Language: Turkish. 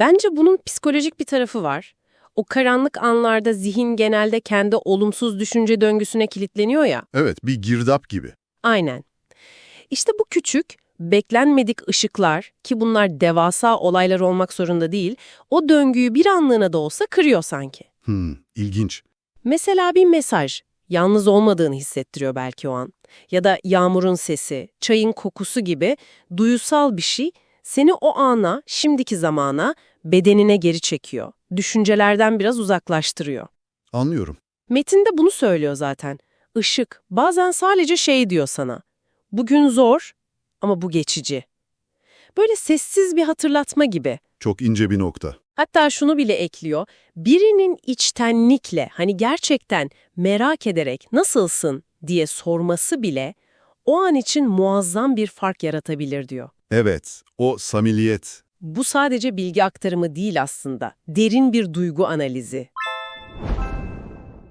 Bence bunun psikolojik bir tarafı var. O karanlık anlarda zihin genelde kendi olumsuz düşünce döngüsüne kilitleniyor ya. Evet, bir girdap gibi. Aynen. İşte bu küçük, beklenmedik ışıklar ki bunlar devasa olaylar olmak zorunda değil, o döngüyü bir anlığına da olsa kırıyor sanki. Hmm, ilginç. Mesela bir mesaj, yalnız olmadığını hissettiriyor belki o an. Ya da yağmurun sesi, çayın kokusu gibi duyusal bir şey seni o ana, şimdiki zamana, bedenine geri çekiyor. Düşüncelerden biraz uzaklaştırıyor. Anlıyorum. Metinde bunu söylüyor zaten. Işık bazen sadece şey diyor sana. Bugün zor ama bu geçici. Böyle sessiz bir hatırlatma gibi. Çok ince bir nokta. Hatta şunu bile ekliyor. Birinin içtenlikle hani gerçekten merak ederek nasılsın diye sorması bile o an için muazzam bir fark yaratabilir diyor. Evet, o samiliyet. Bu sadece bilgi aktarımı değil aslında. Derin bir duygu analizi.